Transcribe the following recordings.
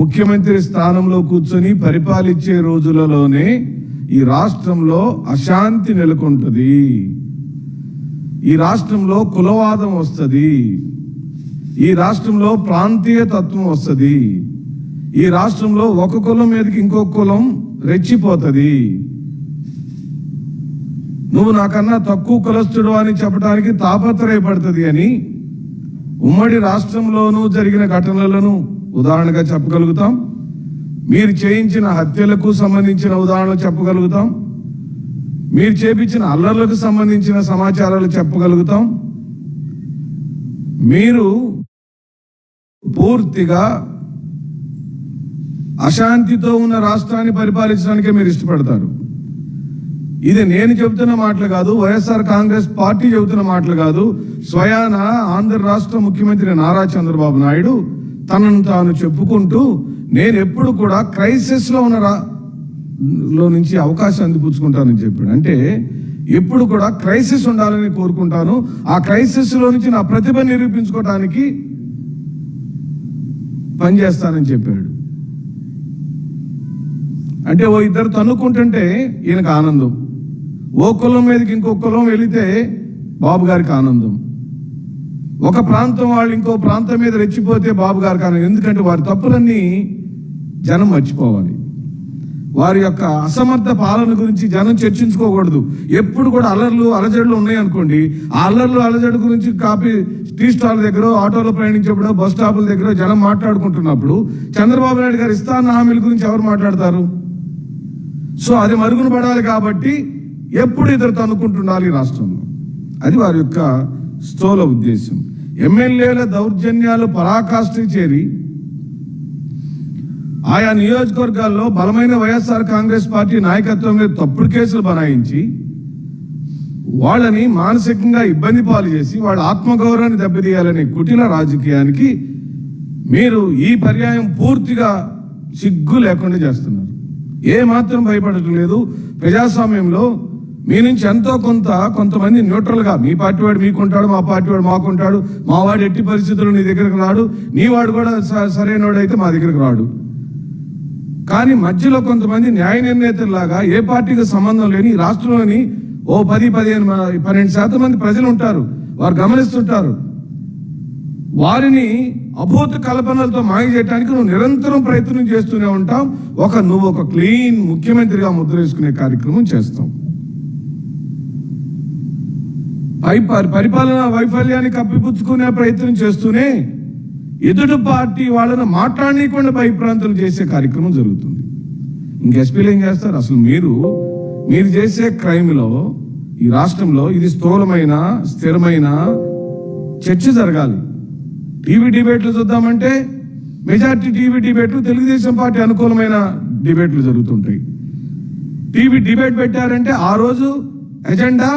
ముఖ్యమంత్రి స్థానంలో కూర్చొని పరిపాలించే రోజులలోనే ఈ రాష్ట్రంలో అశాంతి నెలకొంటుంది. ఈ రాష్ట్రంలో కులవాదం వస్తుంది. ఈ రాష్ట్రంలో ప్రాంతీయ తత్వం వస్తుంది. ఈ రాష్ట్రంలో ఒక కులం మీదకి ఇంకో కులం రెచ్చిపోతుంది. నువ్వు నాకన్నా తక్కువ కులస్తుడు అని చెప్పడానికి తాపత్రయపడుతుంది అని ఉమ్మడి రాష్ట్రంలోనూ జరిగిన ఘటనలను ఉదాహరణగా చెప్పగలుగుతాం? మీరు చేయించిన హత్యలకు సంబంధించిన ఉదాహరణలు చెప్పగలుగుతాం? మీరు చేపించిన అల్లర్లకు సంబంధించిన సమాచారాలు చెప్పగలుగుతాం? మీరు పూర్తిగా అశాంతితో ఉన్న రాష్ట్రాన్ని పరిపాలించడానికే మీరు ఇష్టపడతారు. ఇది నేను చెబుతున్న మాటలు కాదు వైఎస్ఆర్ కాంగ్రెస్ పార్టీ చెబుతున్న మాటలు కాదు. స్వయాన ఆంధ్ర రాష్ట్ర ముఖ్యమంత్రి నారా చంద్రబాబు నాయుడు తనను తాను చెప్పుకుంటూ నేను ఎప్పుడు కూడా క్రైసిస్లో ఉన్న లో నుంచి అవకాశం అందిపుచ్చుకుంటానని చెప్పాడు. అంటే ఎప్పుడు కూడా క్రైసిస్ ఉండాలని కోరుకుంటాను. ఆ క్రైసిస్లో నుంచి నా ప్రతిభ నిరూపించుకోవడానికి పనిచేస్తానని చెప్పాడు. అంటే ఓ ఇద్దరు తన్నుకుంటుంటే ఈయనకు ఆనందం. ఓ కులం మీదకి ఇంకో కులం వెళితే బాబు గారికి ఆనందం. ఒక ప్రాంతం వాళ్ళు ఇంకో ప్రాంతం మీద రెచ్చిపోతే బాబు గారు కానీ ఎందుకంటే వారి తప్పులన్నీ జనం మర్చిపోవాలి. వారి యొక్క అసమర్థ పాలన గురించి జనం చర్చించుకోకూడదు. ఎప్పుడు కూడా అలర్లు అలజడులు ఉన్నాయి అనుకోండి ఆ అల్లర్లు అలజడు గురించి కాపీ టీ స్టాల్ దగ్గర ఆటోలో ప్రయాణించేప్పుడు బస్ స్టాపుల దగ్గర జనం మాట్లాడుకుంటున్నప్పుడు చంద్రబాబు నాయుడు గారు ఇస్తాన్న హామీల గురించి ఎవరు మాట్లాడతారు? సో అది మరుగున పడాలి కాబట్టి ఎప్పుడు ఇద్దరు తనుకుంటుండాలి ఈ రాష్ట్రంలో. అది వారి యొక్క స్థూల ఉద్దేశం. ఎమ్మెల్యేల దౌర్జన్యాలు పరాకాష్ఠకి చేరి ఆయా నియోజకవర్గాల్లో బలమైన వైఎస్ఆర్ కాంగ్రెస్ పార్టీ నాయకత్వం మీద తప్పుడు కేసులు బనాయించి వాళ్ళని మానసికంగా ఇబ్బంది పాలు చేసి వాళ్ళ ఆత్మగౌరవాన్ని దెబ్బతీయాలనే కుటిల రాజకీయానికి మీరు ఈ పర్యాయం పూర్తిగా సిగ్గు లేకుండా చేస్తున్నారు. ఏ మాత్రం భయపడటం లేదు. ప్రజాస్వామ్యంలో మీ నుంచి ఎంతో కొంత కొంతమంది న్యూట్రల్గా మీ పార్టీ వాడు మీకుంటాడు మా పార్టీ వాడు మాకుంటాడు మా వాడు ఎట్టి పరిస్థితుల్లో నీ దగ్గరకు రాడు నీ వాడు కూడా స- సరైనవాడు మా దగ్గరకు రాడు. కానీ మధ్యలో కొంతమంది న్యాయ నిర్ణేతల్లాగా ఏ పార్టీకి సంబంధం లేని రాష్ట్రంలోని ఓ పది పదిహేను పన్నెండు శాతం మంది ప్రజలు ఉంటారు వారు గమనిస్తుంటారు. వారిని అభూత కల్పనలతో మాయ చేయడానికి నువ్వు నిరంతరం ప్రయత్నం చేస్తూనే ఉంటాం ఒక నువ్వు ఒక క్లీన్ ముఖ్యమంత్రిగా ముద్ర వేసుకునే కార్యక్రమం చేస్తాం పరిపాలన వైఫల్యాన్ని కప్పిపుచ్చుకునే ప్రయత్నం చేస్తూనే ఎదుటి పార్టీ వాళ్ళను మాట్లాడనీయకుండా భయప్రాంతం చేసే కార్యక్రమం జరుగుతుంది. ఇంక ఎస్పీలు ఏం చేస్తారు? అసలు మీరు మీరు చేసే క్రైమ్లో ఈ రాష్ట్రంలో ఇది స్థూలమైన స్థిరమైన చర్చ జరగాలి. టీవీ డిబేట్లు చూద్దామంటే మెజార్టీ టీవీ డిబేట్లు తెలుగుదేశం పార్టీ అనుకూలమైన డిబేట్లు జరుగుతుంటాయి. టీవీ డిబేట్ పెట్టారంటే ఆ రోజు ఎజెండా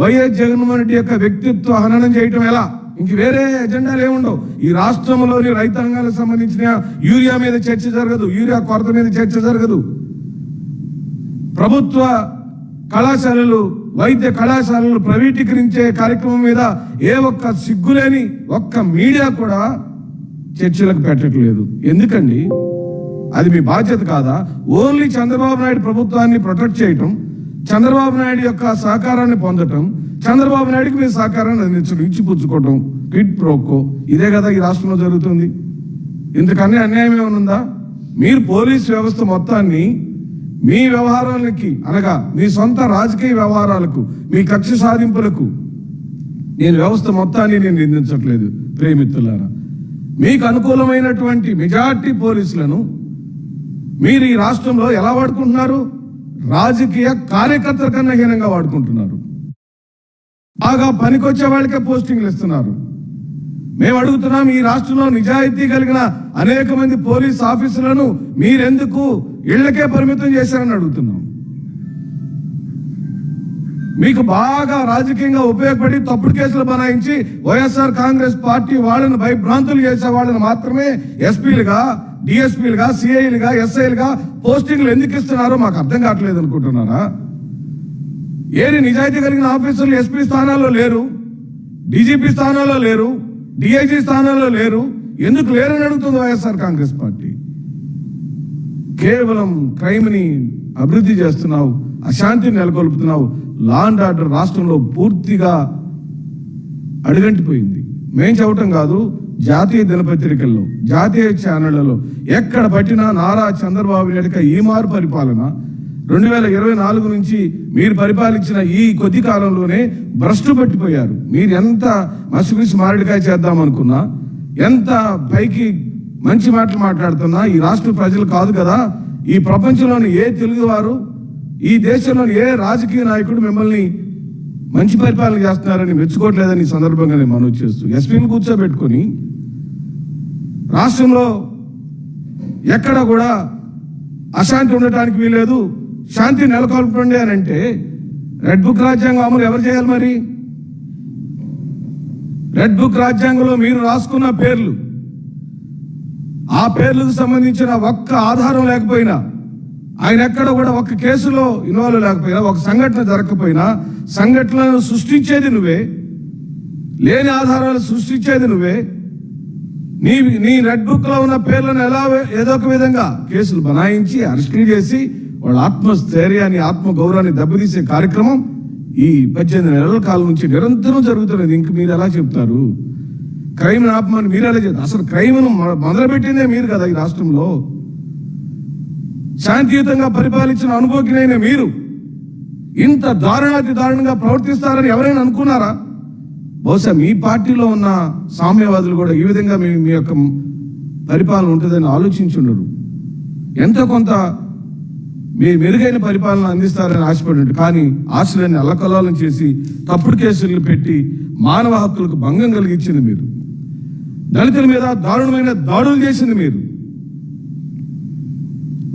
వైఎస్ జగన్మోహన్ రెడ్డి యొక్క వ్యక్తిత్వ హననం చేయటం ఎలా? ఇంక వేరే ఎజెండాలు ఏముండవు? ఈ రాష్ట్రంలోని రైతాంగాలకు సంబంధించిన యూరియా మీద చర్చ జరగదు యూరియా కొరత మీద చర్చ జరగదు. ప్రభుత్వ కళాశాలలు వైద్య కళాశాలలు ప్రైవేటీకరించే కార్యక్రమం మీద ఏ ఒక్క సిగ్గులేని ఒక్క మీడియా కూడా చర్చలకు పెట్టట్లేదు. ఎందుకండి? అది మీ బాధ్యత కాదా? ఓన్లీ చంద్రబాబు నాయుడు ప్రభుత్వాన్ని ప్రొటెక్ట్ చేయటం చంద్రబాబు నాయుడు యొక్క సహకారాన్ని పొందటం చంద్రబాబు నాయుడుకి మీ సహకారాన్ని అందించడం ఇచ్చిపుచ్చుకోవటం కిట్ ప్రోకో ఇదే కదా ఈ రాష్ట్రంలో జరుగుతుంది. ఇంతకన్నా అన్యాయం ఏమైనా ఉందా? మీరు పోలీస్ వ్యవస్థ మొత్తాన్ని మీ వ్యవహారాలకి అనగా మీ సొంత రాజకీయ వ్యవహారాలకు మీ కక్ష సాధింపులకు నేను వ్యవస్థ మొత్తాన్ని నేను నిందించట్లేదు ప్రేమిత్రులారా మీకు అనుకూలమైనటువంటి మెజార్టీ పోలీసులను మీరు ఈ రాష్ట్రంలో ఎలా వాడుకుంటున్నారు? రాజకీయ కార్యకర్తల కన్నా హీనంగా వాడుకుంటున్నారు. బాగా పనికొచ్చే వాళ్ళకే పోస్టింగ్లు ఇస్తున్నారు. మేము అడుగుతున్నాం ఈ రాష్ట్రంలో నిజాయితీ కలిగిన అనేక మంది పోలీస్ ఆఫీసులను మీరెందుకు ఇళ్ళకే పరిమితం చేశారని అడుగుతున్నాం. మీకు బాగా రాజకీయంగా ఉపయోగపడి తప్పుడు కేసులు బనాయించి వైఎస్ఆర్ కాంగ్రెస్ పార్టీ వాళ్ళని భయభ్రాంతులు చేసే వాళ్ళని మాత్రమే ఎస్పీలుగా డిఎస్పీలుగా సిఐలుగా ఎస్ఐలుగా పోస్టింగ్లు ఎందుకు ఇస్తున్నారో మాకు అర్థం కావట్లేదు అనుకుంటున్నారా? ఏది నిజాయితీ కలిగిన ఆఫీసర్లు ఎస్పీ స్థానాల్లో లేరు డీజీపీ స్థానాల్లో లేరు డిఐజీ స్థానాల్లో లేరు ఎందుకు లేరని అడుగుతుంది వైఎస్ఆర్ కాంగ్రెస్ పార్టీ. కేవలం క్రైమ్ని అభివృద్ధి చేస్తున్నావు అశాంతిని నెలకొల్పుతున్నావు లా అండ్ ఆర్డర్ రాష్ట్రంలో పూర్తిగా అడుగంటిపోయింది. మేం చెప్పటం కాదు జాతీయ దినపత్రికల్లో జాతీయ ఛానళ్ళలో ఎక్కడ పట్టినా నారా చంద్రబాబు నాయుడు ఈ మారు పరిపాలన రెండు వేల ఇరవై నాలుగు నుంచి మీరు పరిపాలించిన ఈ కొద్ది కాలంలోనే భ్రష్టు పట్టిపోయారు. మీరు ఎంత మసిపిసి మారడికాయ చేద్దామనుకున్నా ఎంత పైకి మంచి మాటలు మాట్లాడుతున్నా ఈ రాష్ట్ర ప్రజలు కాదు కదా. ఈ ప్రపంచంలోని ఏ తెలుగువారు ఈ దేశంలోని ఏ రాజకీయ నాయకుడు మిమ్మల్ని మంచి పరిపాలన చేస్తున్నారని మెచ్చుకోవట్లేదని సందర్భంగా నేను మనవి చేస్తూ ఎస్పీని కూర్చోబెట్టుకుని రాష్ట్రంలో ఎక్కడ కూడా అశాంతి ఉండటానికి వీల్లేదు. శాంతి నెలకొల్పండి అని అంటే రెడ్ బుక్ రాజ్యాంగం అమలు ఎవరు చేయాలి మరి? రెడ్ బుక్ రాజ్యాంగంలో మీరు రాసుకున్న పేర్లు ఆ పేర్లకు సంబంధించిన ఒక్క ఆధారం లేకపోయినా ఆయన ఎక్కడ కూడా ఒక కేసులో ఇన్వాల్వ్ లేకపోయినా ఒక సంఘటన జరగకపోయినా సంఘటనలను సృష్టించేది నువ్వే లేని ఆధారాలు సృష్టించేది నువ్వే నీ నీ రెడ్ బుక్లో ఉన్న పేర్లను ఎలా ఏదో ఒక విధంగా కేసులు బనాయించి అరెస్టులు చేసి వాళ్ళ ఆత్మస్థైర్యాన్ని ఆత్మ గౌరవాన్ని దెబ్బతీసే కార్యక్రమం ఈ పద్దెనిమిది నెలల కాలం నుంచి నిరంతరం జరుగుతున్నది. ఇంక మీరు ఎలా చెప్తారు? క్రైమ్ ఆపమని మీరు ఎలా చెప్తారు? అసలు క్రైమ్ మొదలుపెట్టిందే మీరు కదా ఈ రాష్ట్రంలో? శాంతియుతంగా పరిపాలించిన అనుభవజ్ఞైన మీరు ఇంత దారుణాతి దారుణంగా ప్రవర్తిస్తారని ఎవరైనా అనుకున్నారా? బహుశా మీ పార్టీలో ఉన్న సామ్యవాదులు కూడా ఈ విధంగా మీ మీ యొక్క పరిపాలన ఉంటుందని ఆలోచించుండరు. ఎంత కొంత మీ మెరుగైన పరిపాలన అందిస్తారని ఆశపడి కానీ ఆశలన్నీ అల్లకల్లోలం చేసి తప్పుడు కేసులు పెట్టి మానవ హక్కులకు భంగం కలిగించింది మీరు. దళితుల మీద దారుణమైన దాడులు చేసింది మీరు.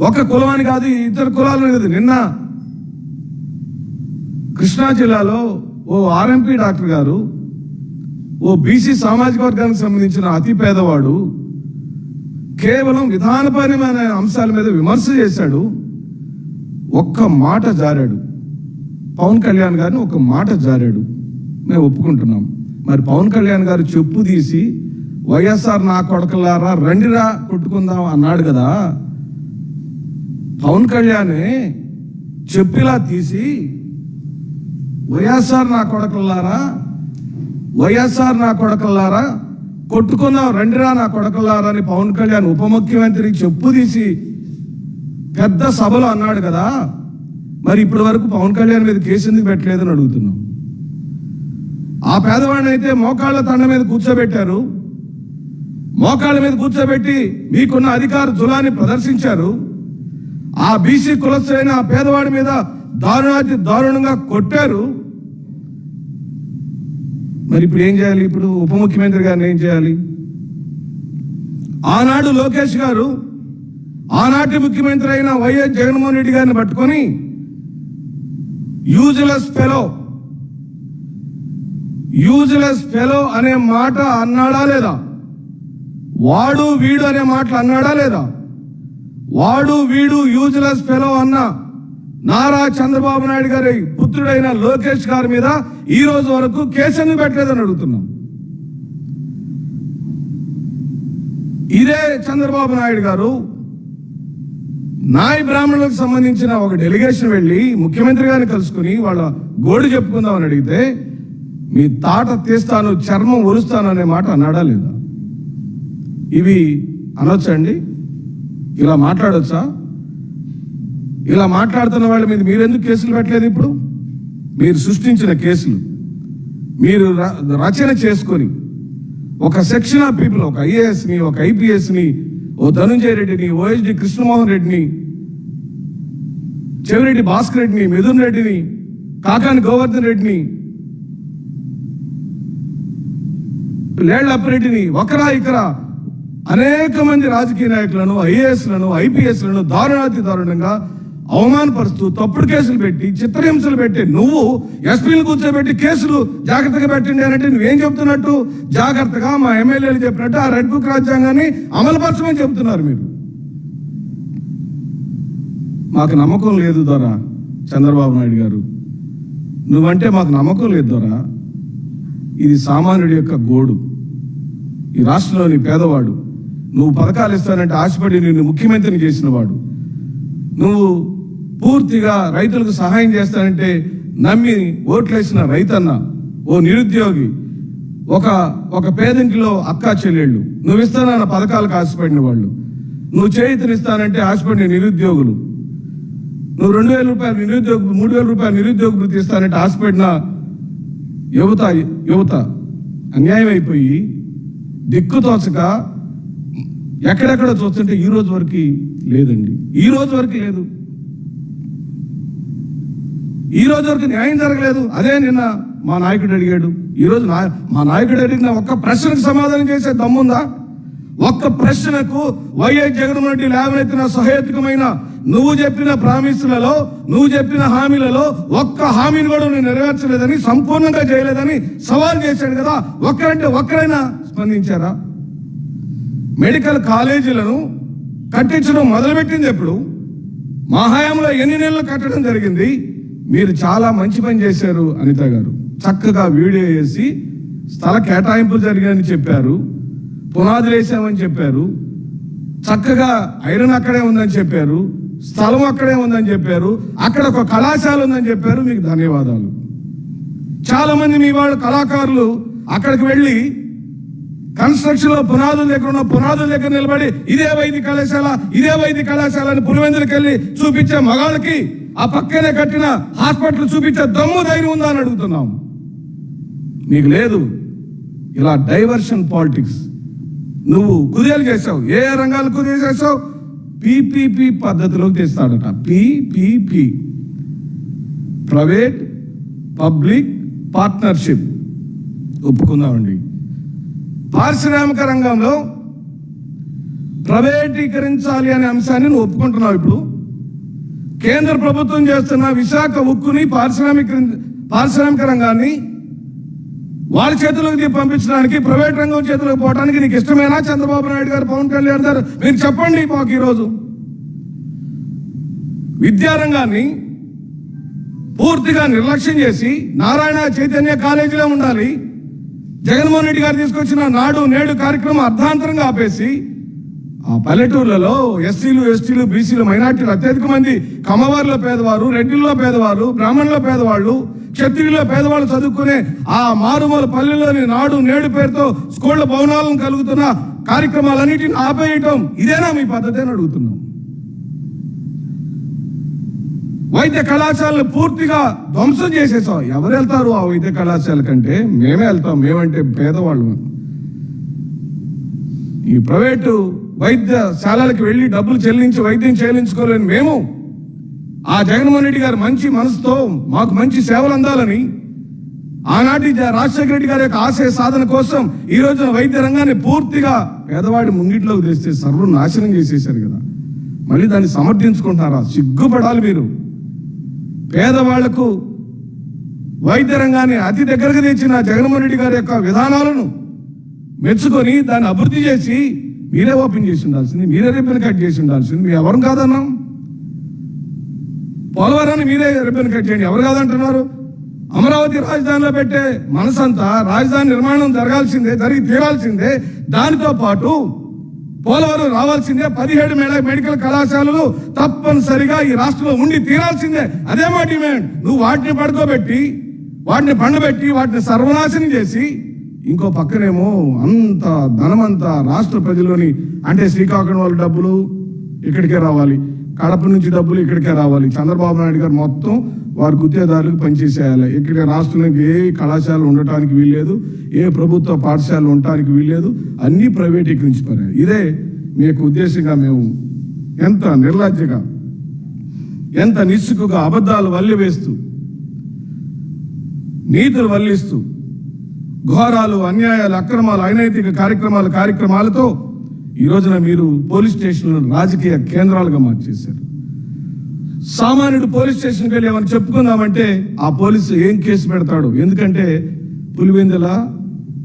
ఒక కులమని కాదు ఇతర కులాలని కాదు. నిన్న కృష్ణా జిల్లాలో ఓ ఆర్ఎంపీ డాక్టర్ గారు ఓ బీసీ సామాజిక వర్గానికి సంబంధించిన అతి పేదవాడు కేవలం విధానపరమైన అంశాల మీద విమర్శ చేశాడు. ఒక్క మాట జారాడు. పవన్ కళ్యాణ్ గారిని ఒక మాట జారాడు. మేము ఒప్పుకుంటున్నాం. మరి పవన్ కళ్యాణ్ గారు చెప్పు తీసి వైఎస్ఆర్ నా కొడకలారా రండిరా కొట్టుకుందాం అన్నాడు కదా. పవన్ కళ్యాణ్ చెప్పిలా తీసి వైఎస్ఆర్ నా కొడకలారా వైఎస్ఆర్ నా కొడకల్లారా? కొట్టుకుందాం రండిరా నా కొడకల్లారా అని పవన్ కళ్యాణ్ ఉప ముఖ్యమంత్రి చెప్పు తీసి పెద్ద సభలో అన్నాడు కదా. మరి ఇప్పటి వరకు పవన్ కళ్యాణ్ మీద కేసు ఎందుకు పెట్టలేదని అడుగుతున్నాం. ఆ పేదవాడిని అయితే మోకాళ్ళ తండ మీద కూర్చోబెట్టారు. మోకాళ్ళ మీద కూర్చోబెట్టి మీకున్న అధికార జులాన్ని ప్రదర్శించారు. ఆ బీసీ కులస్తులైన ఆ పేదవాడి మీద దారుణాతి దారుణంగా కొట్టారు. మరి ఇప్పుడు ఏం చేయాలి? ఇప్పుడు ఉప ముఖ్యమంత్రి గారిని ఏం చేయాలి? ఆనాడు లోకేష్ గారు ఆనాటి ముఖ్యమంత్రి అయిన వైఎస్ జగన్మోహన్ రెడ్డి గారిని పట్టుకొని యూజ్లెస్ ఫెలో యూజ్లెస్ ఫెలో అనే మాట అన్నాడా లేదా? వాడు వీడు అనే మాటలు అన్నాడా లేదా? వాడు వీడు యూజ్లెస్ ఫెలో అన్నా నారా చంద్రబాబు నాయుడు గారి పుత్రుడైన లోకేష్ గారి మీద ఈ రోజు వరకు కేసు ఎందుకు పెట్టలేదని అడుగుతున్నాం. ఇదే చంద్రబాబు నాయుడు గారు నాయ బ్రాహ్మణులకు సంబంధించిన ఒక డెలిగేషన్ వెళ్ళి ముఖ్యమంత్రి గారిని కలుసుకుని వాళ్ళ గోడు చెప్పుకుందామని అడిగితే మీ తాట తీస్తాను చర్మం ఒరుస్తాను అనే మాట అన్నాడా లేదా? ఇవి అనొచ్చండి ఇలా మాట్లాడొచ్చా? ఇలా మాట్లాడుతున్న వాళ్ళ మీద మీరెందుకు కేసులు పెట్టలేదు ఇప్పుడు? మీరు సృష్టించిన కేసులు. మీరు ర- రచన చేసుకొని ఒక సెక్షన్ ఆఫ్ పీపుల్ ఒక ఐఏఎస్ని ఒక ఐపీఎస్ని ఓ ధనుంజయ రెడ్డిని ఓఎస్డి కృష్ణమోహన్ రెడ్డిని చెవిరెడ్డి భాస్కర్ రెడ్డిని మిథున్ రెడ్డిని కాకాని గోవర్ధన్ రెడ్డిని లేళ్ళ అప్పిరెడ్డిని ఒకరా ఇకరా అనేక మంది రాజకీయ నాయకులను ఐఏఎస్లను ఐపీఎస్లను దారుణాతి దారుణంగా అవమానపరుస్తూ తప్పుడు కేసులు పెట్టి చిత్రహింసలు పెట్టి నువ్వు ఎస్పీలు కూర్చోబెట్టి కేసులు జాగ్రత్తగా పెట్టండి అనంటే నువ్వేం చెప్తున్నట్టు? జాగ్రత్తగా మా ఎమ్మెల్యేలు చెప్పినట్టు ఆ రెడ్ బుక్ రాజ్యాంగాన్ని అమలుపరచమని చెప్తున్నారు మీరు. మాకు నమ్మకం లేదు ద్వారా చంద్రబాబు నాయుడు గారు. నువ్వంటే మాకు నమ్మకం లేదు ద్వారా ఇది సామాన్యుడి యొక్క గోడు. ఈ రాష్ట్రంలోని పేదవాడు. నువ్వు పథకాలు ఇస్తానంటే ఆశపడి నిన్ను ముఖ్యమంత్రిని చేసిన వాడు. నువ్వు పూర్తిగా రైతులకు సహాయం చేస్తానంటే నమ్మి ఓట్లేసిన రైతన్న ఓ నిరుద్యోగి ఒక ఒక పేదింటిలో అక్కా చెల్లెళ్ళు. నువ్వు ఇస్తానన్న పథకాలకు ఆశపడిన వాళ్ళు? నువ్వు చేయితనిస్తానంటే ఆశపడిన నిరుద్యోగులు. నువ్వు రెండు వేల రూపాయలు నిరుద్యోగ మూడు వేల రూపాయలు నిరుద్యోగ వృత్తి ఇస్తానంటే ఆశపడిన యువత యువత అన్యాయం అయిపోయి దిక్కు తోచక ఎక్కడెక్కడ చూస్తుంటే ఈ రోజు వరకు లేదండి. ఈ రోజు వరకు లేదు. ఈ రోజు వరకు న్యాయం జరగలేదు. అదే నిన్న మా నాయకుడు అడిగాడు. ఈరోజు నా- మా నాయకుడు అడిగిన ఒక్క ప్రశ్నకు సమాధానం చేసే దమ్ముందా? ఒక్క ప్రశ్నకు వైఎస్ జగన్మోహన్ రెడ్డి లేవనెత్తిన సహేతుకమైన నువ్వు చెప్పిన ప్రామిసులలో నువ్వు చెప్పిన హామీలలో ఒక్క హామీని కూడా నువ్వు నెరవేర్చలేదని సంపూర్ణంగా చేయలేదని సవాల్ చేశాడు కదా. ఒక్కరంటే ఒక్కరైనా స్పందించారా? మెడికల్ కాలేజీలను కట్టించడం మొదలుపెట్టింది ఎప్పుడు? మా హయాంలో ఎన్ని నెలలు కట్టడం జరిగింది? మీరు చాలా మంచి పని చేశారు అనిత గారు. చక్కగా వీడియో వేసి స్థల కేటాయింపులు జరిగాయని చెప్పారు పునాదులు వేసామని చెప్పారు చక్కగా ఐరన్ అక్కడే ఉందని చెప్పారు స్థలం అక్కడే ఉందని చెప్పారు అక్కడ ఒక కళాశాల ఉందని చెప్పారు మీకు ధన్యవాదాలు. చాలా మంది మీ వాళ్ళు కళాకారులు అక్కడికి వెళ్ళి కన్స్ట్రక్షన్లో పునాదుల దగ్గర ఉన్న పునాదుల దగ్గర నిలబడి ఇదే వైద్య కళాశాల ఇదే వైద్య కళాశాల అని పులివెందులకు వెళ్ళి చూపించే మగాళ్ళకి ఆ పక్కనే కట్టిన హాస్పిటల్ చూపించే దమ్ము ధైర్యం ఉందా అని అడుగుతున్నాం. మీకు లేదు. ఇలా డైవర్షన్ పాలిటిక్స్. నువ్వు కుదేలు చేసావు. ఏ రంగాలు కుదేలు చేసావు? పీపీపీ పద్ధతిలోకి తెస్తాడట. పీపీపీ. Private public partnership. ఒప్పుకుందామండి. పారిశ్రామిక రంగంలో ప్రైవేటీకరించాలి అనే అంశాన్ని నువ్వు ఒప్పుకుంటున్నావు ఇప్పుడు. కేంద్ర ప్రభుత్వం చేస్తున్న విశాఖ ఉక్కుని పారిశ్రామిక పారిశ్రామిక రంగాన్ని వాళ్ళ చేతులకు పంపించడానికి ప్రైవేట్ రంగం చేతులకు పోవడానికి నీకు ఇష్టమేనా? చంద్రబాబు నాయుడు గారు పవన్ కళ్యాణ్ గారు? మీరు చెప్పండి మాకు ఈరోజు. విద్యారంగాన్ని పూర్తిగా నిర్లక్ష్యం చేసి నారాయణ చైతన్య కాలేజీలో ఉండాలి. జగన్మోహన్ రెడ్డి గారు తీసుకొచ్చిన నాడు నేడు కార్యక్రమం అర్ధాంతరంగా ఆపేసి ఆ పల్లెటూర్లలో ఎస్సీలు ఎస్టీలు బీసీలు మైనార్టీలు అత్యధిక మంది కమ్మవారిలో పేదవారు రెడ్డిల్లో పేదవారు బ్రాహ్మణుల పేదవాళ్ళు క్షత్రియుల్లో పేదవాళ్ళు చదువుకునే ఆ మారుమూల పల్లెల్లోని నాడు నేడు పేరుతో స్కూళ్ళ భవనాలను కలుగుతున్న కార్యక్రమాలన్నిటిని ఆపేయటం ఇదేనా మీ పద్ధతి అని అడుగుతున్నాం. వైద్య కళాశాలను పూర్తిగా ధ్వంసం చేసేసాం. ఎవరు వెళ్తారు ఆ వైద్య కళాశాల కంటే? మేమే వెళ్తాం. మేమంటే పేదవాళ్ళు. ఈ ప్రైవేటు వైద్యశాలలకు వెళ్ళి డబ్బులు చెల్లించి వైద్యం చెల్లించుకోలేని మేము. ఆ జగన్మోహన్ రెడ్డి గారు మంచి మనసుతో మాకు మంచి సేవలు అందాలని ఆనాటి జ- రాజశేఖర రెడ్డి గారి యొక్క ఆశయ సాధన కోసం ఈ రోజున వైద్య రంగాన్ని పూర్తిగా పేదవాడి ముంగిట్లోకి తెస్తే సర్వం నాశనం చేసేశారు కదా. మళ్ళీ దాన్ని సమర్థించుకుంటారా? సిగ్గుపడాలి మీరు. పేదవాళ్ళకు వైద్య రంగాన్ని అతి దగ్గరకు తెచ్చిన జగన్మోహన్ రెడ్డి గారి యొక్క విధానాలను మెచ్చుకొని దాన్ని అభివృద్ధి చేసి మీరే ఓపెన్ చేసి ఉండాల్సింది మీరే రిబ్బన్ కట్ చేసి ఉండాల్సింది. మీ ఎవరు కాదన్నాం? పోలవరాన్ని మీరే రిబ్బన్ కట్ చేయండి. ఎవరు కాదంటున్నారు? అమరావతి రాజధానిలో పెట్టే మనసంతా రాజధాని నిర్మాణం జరగాల్సిందే జరిగి తీరాల్సిందే. దానితో పాటు పోలవరం రావాల్సిందే. పదిహేడు మెడ- మెడికల్ కళాశాలలు తప్పనిసరిగా ఈ రాష్ట్రంలో ఉండి తీరాల్సిందే. అదే మా డిమాండ్. నువ్వు వాటిని పడుకోబెట్టి వాటిని పండబెట్టి వాటిని సర్వనాశనం చేసి ఇంకో పక్కనేమో అంత ధనమంతా రాష్ట్ర ప్రజలోని అంటే శ్రీకాకుళం వాళ్ళ డబ్బులు ఇక్కడికే రావాలి. కడప నుంచి డబ్బులు ఇక్కడికే రావాలి. చంద్రబాబు నాయుడు గారు మొత్తం వారి గుత్తేదారులకు పనిచేసేయాలి. ఇక్కడ రాష్ట్రంలో ఏ కళాశాల ఉండటానికి వీల్లేదు ఏ ప్రభుత్వ పాఠశాలలు ఉండటానికి వీల్లేదు అన్నీ ప్రైవేటీకరించిపోయాయి. ఇదే మీకు ఉద్దేశంగా మేము ఎంత నిర్లజ్జగా ఎంత నిస్సుకుగా అబద్ధాలు వల్లి వేస్తూ నీతులు వల్లిస్తూ ఘోరాలు అన్యాయాలు అక్రమాలు అనైతిక కార్యక్రమాలు కార్యక్రమాలతో ఈ రోజున మీరు పోలీస్ స్టేషన్లను రాజకీయ కేంద్రాలుగా మార్చేశారు. సామాన్యుడు పోలీస్ స్టేషన్కి వెళ్ళి ఏమైనా చెప్పుకుందామంటే ఆ పోలీసు ఏం కేసు పెడతాడు? ఎందుకంటే పులివెందుల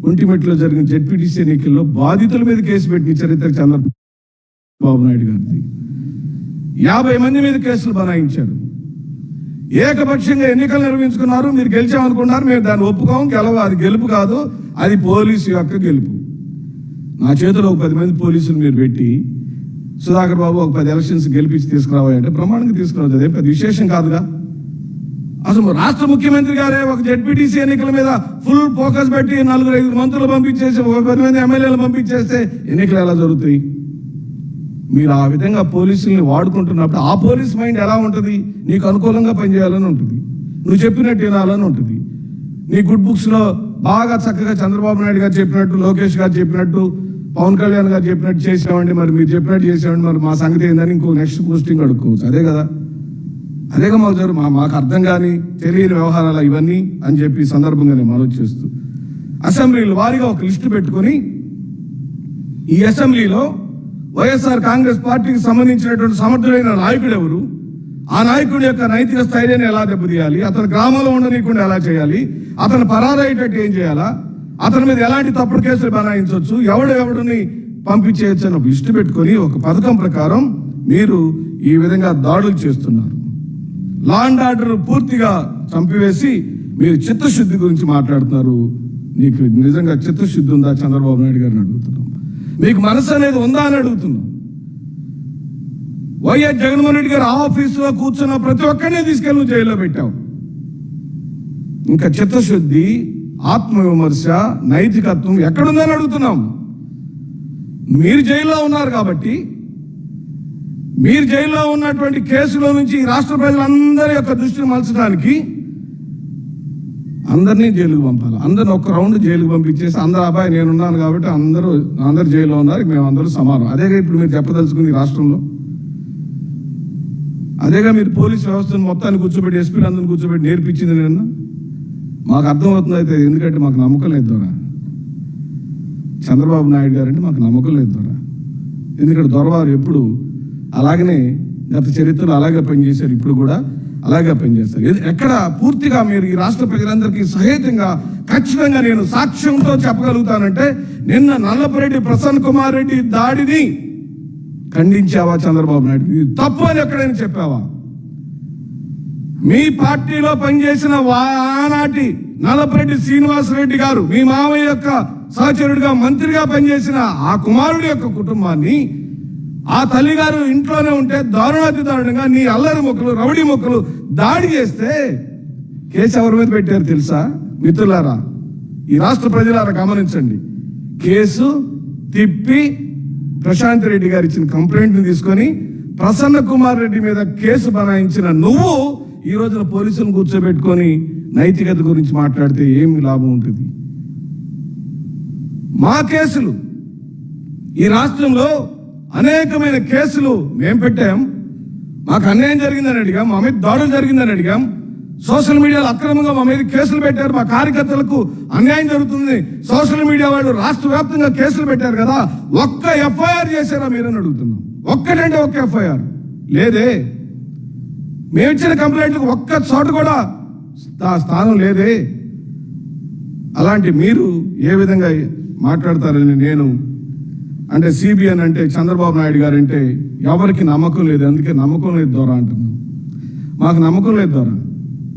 ఒంటిమెట్లో జరిగిన జడ్పీటీసీ ఎన్నికల్లో బాధితుల మీద కేసు పెట్టిన చరిత్ర చంద్రబాబు నాయుడు గారిది. యాభై మంది మీద కేసులు బనాయించారు. ఏకపక్షంగా ఎన్నికలు నిర్వహించుకున్నారు. మీరు గెలిచామనుకున్నారు. మేము దాన్ని ఒప్పుకోము. గెలవ అది గెలుపు కాదు. అది పోలీసు యొక్క గెలుపు. నా చేతిలో ఒక పది మంది పోలీసులు మీరు పెట్టి సుధాకర్ బాబు ఒక పది ఎలక్షన్స్ గెలిపించి తీసుకురావాలి అంటే బ్రహ్మాండంగా తీసుకురావచ్చు. అదే పెద్ద విశేషం కాదుగా. అసలు రాష్ట్ర ముఖ్యమంత్రి గారే ఒక జెడ్పీటీసీ ఎన్నికల మీద ఫుల్ ఫోకస్ పెట్టి నలుగురు ఐదు మంత్రులు పంపించేసి ఒక పది మంది ఎమ్మెల్యేలు పంపించేస్తే ఎన్నికలు ఎలా జరుగుతాయి? మీరు ఆ విధంగా పోలీసుల్ని వాడుకుంటున్నప్పుడు ఆ పోలీస్ మైండ్ ఎలా ఉంటుంది? నీకు అనుకూలంగా పనిచేయాలని ఉంటుంది. నువ్వు చెప్పినట్టు వినాలని ఉంటుంది. నీ గుడ్ బుక్స్లో బాగా చక్కగా చంద్రబాబు నాయుడు గారు చెప్పినట్టు లోకేష్ గారు చెప్పినట్టు పవన్ కళ్యాణ్ గారు చెప్పినట్టు చేసామండి మరి మీరు చెప్పినట్టు చేసామండి మరి మా సంగతి ఏందని ఇంకో నెక్స్ట్ పోస్టింగ్ అడుక్కోవచ్చు. అదే కదా? అదేగా మాకు జరు మా మాకు అర్థం కాని తెలియని వ్యవహారాలు ఇవన్నీ అని చెప్పి సందర్భంగానే సందర్భంగా నేను మనవి చేస్తూ. అసెంబ్లీలు వారిగా ఒక లిస్టు పెట్టుకొని ఈ అసెంబ్లీలో వైఎస్ఆర్ కాంగ్రెస్ పార్టీకి సంబంధించినటువంటి సమర్థుడైన నాయకుడు ఎవరు? ఆ నాయకుడి యొక్క నైతిక స్థైర్యాన్ని ఎలా దెబ్బతీయాలి? అతను గ్రామంలో ఉండనీయకుండా ఎలా చేయాలి? అతను పరారయ్యేటట్టు ఏం చేయాలా? అతని మీద ఎలాంటి తప్పుడు కేసులు బనాయించవచ్చు? ఎవడు ఎవడిని పంపించేయచ్చు అని ఒక లిస్టు పెట్టుకొని ఒక పథకం ప్రకారం మీరు ఈ విధంగా దాడులు చేస్తున్నారు. లా అండ్ ఆర్డర్ పూర్తిగా చంపివేసి మీరు చిత్తశుద్ధి గురించి మాట్లాడుతున్నారు. నీకు నిజంగా చిత్తశుద్ధి ఉందా? చంద్రబాబు నాయుడు గారిని అడుగుతున్నాం. మీకు మనసు అనేది ఉందా అని అడుగుతున్నాం. వైఎస్ జగన్మోహన్ రెడ్డి గారు ఆఫీసులో కూర్చున్న ప్రతి ఒక్కరినే తీసుకెళ్ళి నువ్వు జైల్లో పెట్టావు ఇంకా చిత్తశుద్ధి ఆత్మవిమర్శ నైతికత్వం ఎక్కడుందని అడుగుతున్నాం. మీరు జైల్లో ఉన్నారు కాబట్టి మీరు జైల్లో ఉన్నటువంటి కేసులో నుంచి ఈ రాష్ట్ర ప్రజలందరి యొక్క దృష్టిని మలచడానికి అందరినీ జైలుకు పంపాలి. అందరిని ఒక రౌండ్ జైలుకు పంపించేసి అందరు అబ్బాయి నేనున్నాను కాబట్టి అందరూ అందరు జైల్లో ఉన్నారు మేము అందరూ సమానం అదేగా ఇప్పుడు మీరు చెప్పదలుచుకుంది రాష్ట్రంలో? అదేగా మీరు పోలీస్ వ్యవస్థను మొత్తాన్ని కూర్చోబెట్టి ఎస్పీలు అందరిని కూర్చోబెట్టి నేర్పించింది నిన్న? మాకు అర్థమవుతుంది అయితే ఎందుకంటే మాకు నమ్మకం లేదు దొర చంద్రబాబు నాయుడు గారంటే మాకు నమ్మకం లేదు దొర ఎందుకంటే దొరవారు ఎప్పుడు అలాగనే గత చరిత్రలో అలాగే పనిచేశారు. ఇప్పుడు కూడా అలాగే పనిచేస్తారు. ఎక్కడ పూర్తిగా మీరు ఈ రాష్ట్ర ప్రజలందరికీ సహేతంగా ఖచ్చితంగా నేను సాక్ష్యంతో చెప్పగలుగుతానంటే నిన్న నల్లపరెడ్డి ప్రసన్న కుమార్ రెడ్డి దాడిని ఖండించావా చంద్రబాబు నాయుడు ఇది తప్పు అని ఎక్కడైనా చెప్పావా? మీ పార్టీలో పనిచేసిన ఆనాటి నల్లపరెడ్డి శ్రీనివాసరెడ్డి గారు మీ మామయ్య యొక్క సహచరుడిగా మంత్రిగా పనిచేసిన ఆ కుమారుడి యొక్క కుటుంబాన్ని ఆ తల్లిగారు ఇంట్లోనే ఉంటే దారుణాతి దారుణంగా నీ అల్లరి మొక్కలు రౌడీ మొక్కలు దాడి చేస్తే కేసు ఎవరి మీద పెట్టారు తెలుసా? మిత్రులారా ఈ రాష్ట్ర ప్రజలారా గమనించండి. కేసు తిప్పి ప్రశాంత్ రెడ్డి గారు ఇచ్చిన కంప్లైంట్ని తీసుకొని ప్రసన్న కుమార్ రెడ్డి మీద కేసు బనాయించిన నువ్వు ఈ రోజున పోలీసులను కూర్చోబెట్టుకొని నైతికత గురించి మాట్లాడితే ఏమి లాభం ఉంటుంది? మా కేసులు ఈ రాష్ట్రంలో అనేకమైన కేసులు మేము పెట్టాం. మాకు అన్యాయం జరిగిందని అడిగాం మా మీద దాడులు జరిగిందని అడిగాం. సోషల్ మీడియాలో అక్రమంగా మా మీద కేసులు పెట్టారు. మా కార్యకర్తలకు అన్యాయం జరుగుతుంది. సోషల్ మీడియా వాళ్ళు రాష్ట్ర వ్యాప్తంగా కేసులు పెట్టారు కదా ఒక్క ఎఫ్ఐఆర్ చేశారా మీరని అడుగుతున్నాం. ఒక్కటంటే ఒక్క ఎఫ్ఐఆర్. లేదే. మేము ఇచ్చిన కంప్లైంట్లకు ఒక్క చోట కూడా స్థానం లేదే. అలాంటి మీరు ఏ విధంగా మాట్లాడతారని నేను అంటే సిబిఎన్ అంటే చంద్రబాబు నాయుడు గారు అంటే ఎవరికి నమ్మకం లేదు అందుకే నమ్మకం లేదు దొర అంటున్నాను మాకు నమ్మకం లేదు దొర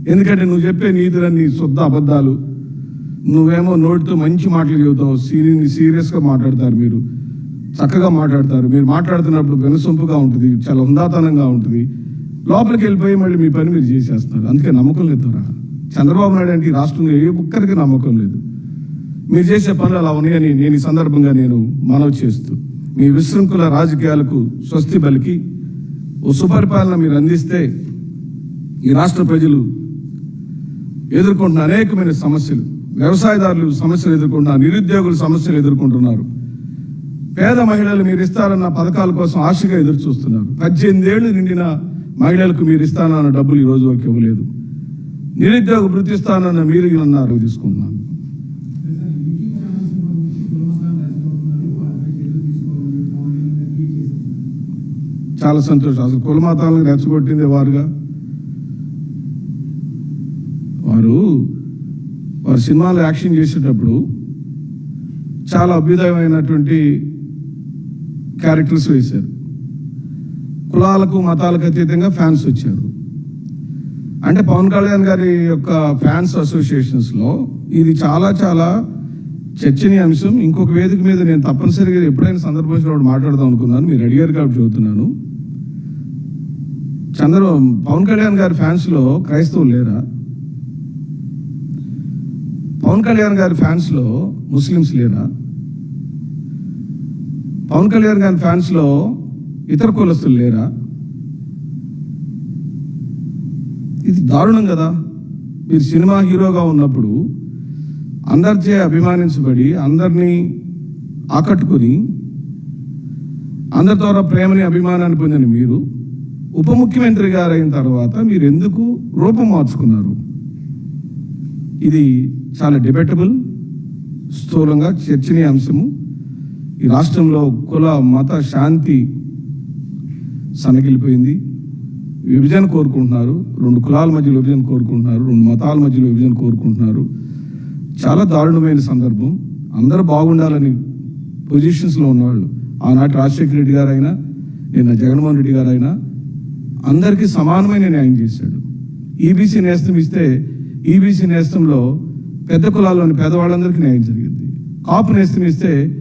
ఎందుకంటే నువ్వు చెప్పే నీతులన్నీ శుద్ధ అబద్ధాలు. నువ్వేమో నోటితో మంచి మాటలు చెబుతావు సీని సీరియస్గా మాట్లాడతారు మీరు. చక్కగా మాట్లాడతారు. మీరు మాట్లాడుతున్నప్పుడు వినసొంపుగా ఉంటుంది చాలా హుందాతనంగా ఉంటుంది. లోపలికి వెళ్ళిపోయి మళ్ళీ మీ పని మీరు చేసేస్తున్నారు. అందుకే నమ్మకం లేదు దొర చంద్రబాబు నాయుడు అంటే ఈ రాష్ట్రంలో ఏ ఒక్కరికి నమ్మకం లేదు. మీరు చేసే పనులు అలా ఉన్నాయని నేను ఈ సందర్భంగా నేను మనవి చేస్తూ మీ విశృంఖల రాజకీయాలకు స్వస్తి పలికి ఓ సుపరిపాలన మీరు అందిస్తే ఈ రాష్ట్ర ప్రజలు ఎదుర్కొంటున్న అనేకమైన సమస్యలు వ్యవసాయదారులు సమస్యలు ఎదుర్కొంటున్నారు నిరుద్యోగులు సమస్యలు ఎదుర్కొంటున్నారు. పేద మహిళలు మీరు ఇస్తారన్న పథకాల కోసం ఆశగా ఎదురు చూస్తున్నారు పద్దెనిమిదేళ్ళు నిండిన మహిళలకు మీరు ఇస్తానన్న డబ్బులు ఈ రోజు వరకు ఇవ్వలేదు. నిరుద్యోగ వృత్తిస్తానన్న మీరు అన్నారు తీసుకుంటున్నాను చాలా సంతోషం. అసలు కులమతాలను రెచ్చగొట్టింది వారుగా. వారు వారు సినిమాలు యాక్షన్ చేసేటప్పుడు చాలా అభ్యుదయమైనటువంటి క్యారెక్టర్స్ వేశారు. కులాలకు మతాలకు అతీతంగా ఫ్యాన్స్ వచ్చారు. అంటే పవన్ కళ్యాణ్ గారి యొక్క ఫ్యాన్స్ అసోసియేషన్స్లో ఇది చాలా చాలా చర్చనీయాంశం ఇంకొక వేదిక మీద నేను తప్పనిసరిగా ఎప్పుడైనా సందర్భం మాట్లాడదాం అనుకున్నాను. మీరు అడిగారు కాబట్టి చెబుతున్నాను. చంద్ర పవన్ కళ్యాణ్ గారి ఫ్యాన్స్లో క్రైస్తవులు లేరా? పవన్ కళ్యాణ్ గారి ఫ్యాన్స్లో ముస్లిమ్స్ లేరా? పవన్ కళ్యాణ్ గారి ఫ్యాన్స్లో ఇతర కులస్తులు లేరా? ఇది దారుణం కదా. మీరు సినిమా హీరోగా ఉన్నప్పుడు అందరిచే అభిమానించబడి అందరినీ ఆకట్టుకుని అందరి ద్వారా ప్రేమని అభిమానాన్ని పొందిన మీరు ఉప ముఖ్యమంత్రి గారు అయిన తర్వాత మీరు ఎందుకు రూపం మార్చుకున్నారు? ఇది చాలా డిబేటబుల్ స్థూలంగా చర్చనీయ అంశము ఈ రాష్ట్రంలో కుల మత శాంతి సనగిలిపోయింది విభజన కోరుకుంటున్నారు. రెండు కులాల మధ్యలో విభజన కోరుకుంటున్నారు. రెండు మతాల మధ్యలో విభజన కోరుకుంటున్నారు. చాలా దారుణమైన సందర్భం. అందరూ బాగుండాలని పొజిషన్స్లో ఉన్నవాళ్ళు. ఆనాటి రాజశేఖర రెడ్డి గారైనా నిన్న జగన్మోహన్ రెడ్డి గారైనా అందరికీ సమానమైన న్యాయం చేశాడు. ఈబీసీ నేస్తం ఇస్తే ఈబీసీ నేస్తంలో పెద్ద కులాల్లోని పేదవాళ్ళందరికీ న్యాయం జరిగింది. కాపు నేస్తం ఇస్తే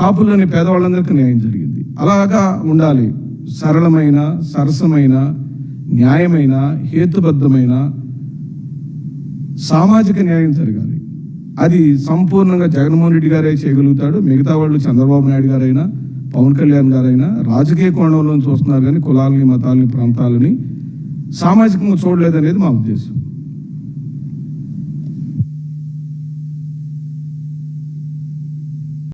కాపుల్లోని పేదవాళ్ళందరికీ న్యాయం జరిగింది. అలాగా ఉండాలి. సరళమైన సరసమైన న్యాయమైన హేతుబద్ధమైన సామాజిక న్యాయం జరగాలి. అది సంపూర్ణంగా జగన్మోహన్ రెడ్డి గారే చేయగలుగుతాడు. మిగతా వాళ్ళు చంద్రబాబు నాయుడు గారైనా పవన్ కళ్యాణ్ గారైనా రాజకీయ కోణంలో చూస్తున్నారు కానీ కులాలని మతాలని ప్రాంతాలని సామాజికంగా చూడలేదనేది మా ఉద్దేశం.